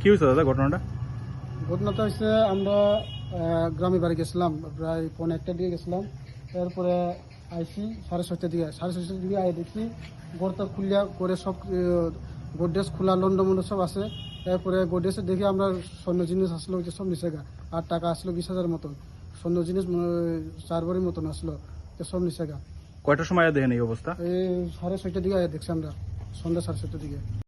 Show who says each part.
Speaker 1: কি হয়েছে দাদা ঘটনাটা?
Speaker 2: ঘটনাটা হচ্ছে আমরা গ্রামে বাড়ি গেছিলাম, প্রায় পৌনে একটা দিকে গেছিলাম। এরপরে আইসি সাড়ে ছয়টার দিকে সাড়ে ছয়টার দিকে আই দেখি গড়টা খুলিয়া করে সব গোডরেজ খোলা লন্ড মন্ড সব আছে। এরপরে গোডরেজে দেখি আমরা স্বর্ণ জিনিস আসলো যে সব নিচে গা। আর টাকা আসলো বিশ হাজার মতন স্বর্ণ জিনিস চার মতন আসলো তো সব নিচে গা।
Speaker 1: কয়টার সময় দেখেন এই অবস্থা?
Speaker 2: এই সাড়ে ছয়টার দিকে আয়া দেখছি আমরা সন্ধ্যা সাড়ে ছয়টার দিকে।